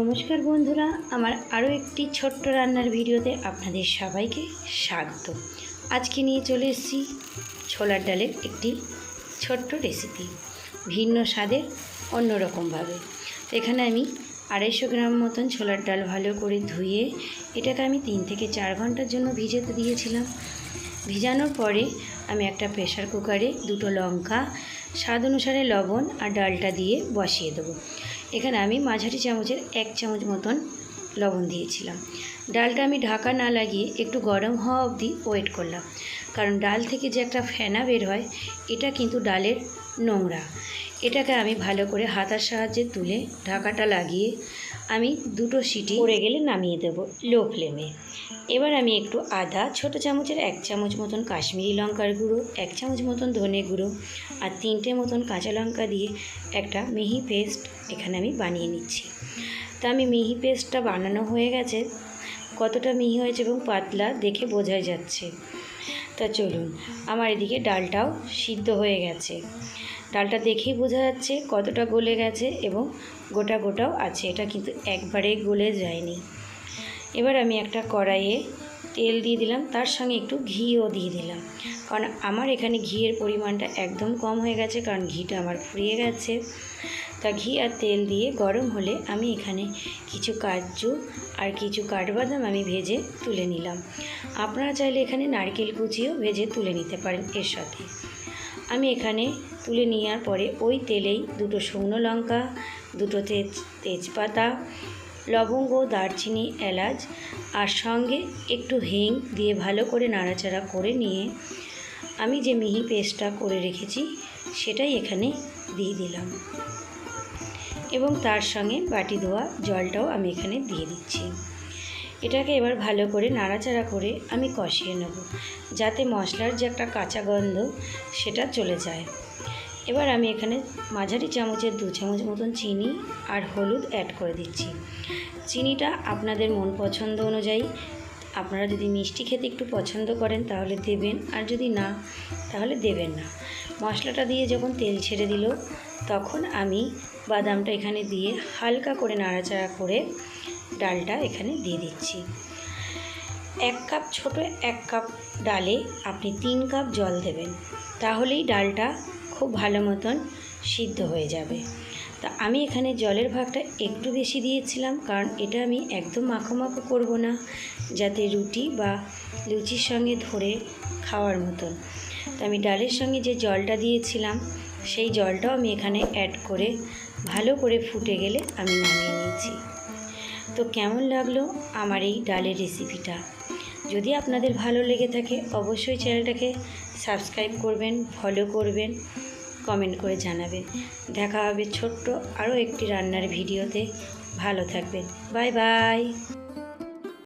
নমস্কার বন্ধুরা, আমার আরও একটি ছোট্ট রান্নার ভিডিওতে আপনাদের সবাইকে স্বাগত। আজকে নিয়ে চলে এসেছি ছোলার ডালের একটি ছোট্ট রেসিপি, ভিন্ন স্বাদের অন্যরকমভাবে এখানে আমি আড়াইশো গ্রাম মতন ছোলার ডাল ভালো করে ধুয়ে, এটাকে আমি তিন থেকে চার ঘণ্টার জন্য ভিজেতে দিয়েছিলাম। ভিজানোর পরে আমি একটা প্রেশার কুকারে দুটো লঙ্কা, স্বাদ অনুসারে লবণ আর ডালটা দিয়ে বসিয়ে দেবো। এখানে আমি মাঝারি চামচের এক চামচ মতন লবণ দিয়েছিলাম। ডালটা আমি ঢাকা না লাগিয়ে একটু গরম হওয়া অবধি ওয়েট করলাম। কারণ ডাল থেকে যে একটা ফেনা বের হয়, এটা কিন্তু ডালের নোংরা। এটাকে আমি ভালো করে হাতার সাহায্যে তুলে ঢাকাটা লাগিয়ে আমি দুটো সিটি পড়ে গেলে নামিয়ে দেবো লো ফ্লেমে এবার আমি একটু আদা, ছোট চামচের এক চামচ মতন কাশ্মীরি লঙ্কার গুঁড়ো, এক চামচ মতন ধনে গুঁড়ো আর তিনটে মতন কাঁচা লঙ্কা দিয়ে একটা মিহি পেস্ট এখানে আমি বানিয়ে নিচ্ছি। তা আমি মিহি পেস্টটা বানানো হয়ে গেছে। কতটা মিহি হয়েছে এবং পাতলা দেখে বোঝাই যাচ্ছে। তা চলুন, আমার এদিকে ডালটাও সিদ্ধ হয়ে গেছে। ডালটা দেখেই বোঝা যাচ্ছে কতটা গলে গেছে এবং গোটা গোটাও আছে। এটা কিন্তু একবারে গলে যায়নি। এবার আমি একটা কড়াইয়ে তেল দিয়ে দিলাম, তার সঙ্গে একটু ঘিও দিয়ে দিলাম। কারণ আমার এখানে ঘিয়ের পরিমাণটা একদম কম হয়ে গেছে, কারণ ঘিটা আমার ফুরিয়ে গেছে। তা ঘি আর তেল দিয়ে গরম হলে আমি এখানে কিছু কাজু আর কিছু কাঠবাদাম আমি ভেজে তুলে নিলাম। আপনারা চাইলে এখানে নারকেল কুচিও ভেজে তুলে নিতে পারেন এর সাথে। আমি এখানে তুলে নেওয়ার পরে ওই তেলেই দুটো শুকনো লঙ্কা, দুটো তেজ, তেজপাতা লবঙ্গ, দারচিনি, এলাচ আর সঙ্গে একটু হিং দিয়ে ভালো করে নাড়াচাড়া করে নিয়ে আমি যে মিহি পেস্টটা করে রেখেছি সেটাই এখানে দিয়ে দিলাম। এবং তার সঙ্গে বাটি ধোয়া জলটাও আমি এখানে দিয়ে দিচ্ছি। এটাকে এবার ভালো করে নাড়াচাড়া করে আমি কষিয়ে নেব যাতে মশলার যে একটা কাঁচা গন্ধ সেটা চলে যায়। এবার আমি এখানে মাঝারি চামচের দু চামচ মতন চিনি আর হলুদ অ্যাড করে দিচ্ছি। চিনিটা আপনাদের মন পছন্দ অনুযায়ী আপনারা যদি মিষ্টি খেতে একটু পছন্দ করেন তাহলে দেবেন, আর যদি না, তাহলে দেবেন না। মশলাটা দিয়ে যখন তেল ছেড়ে দিল, তখন আমি বাদামটা এখানে দিয়ে হালকা করে নাড়াচাড়া করে ডালটা এখানে দিয়ে দিচ্ছি। এক কাপ, ছোট এক কাপ ডালে আপনি তিন কাপ জল দেবেন, তাহলেই ডালটা খুব ভালো মতন সিদ্ধ হয়ে যাবে। তা আমি এখানে জলের ভাগটা একটু বেশি দিয়েছিলাম, কারণ এটা আমি একদম মাখো মাখো করব না, যাতে রুটি বা লুচির সঙ্গে ধরে খাওয়ার মতন। তা আমি ডালের সঙ্গে যে জলটা দিয়েছিলাম, সেই জলটাও আমি এখানে অ্যাড করে ভালো করে ফুটে গেলে আমি নামিয়ে নিয়েছি। তো কেমন লাগল আমার এই ডালের রেসিপিটা যদি আপনাদের ভালো লেগে থাকে, অবশ্যই চ্যানেলটাকে সাবস্ক্রাইব করবেন ফলো করবেন কমেন্ট করে জানাবেন। দেখা হবে ছোট্ট আরও একটি রান্নার ভিডিওতে। ভালো থাকবেন। Bye bye.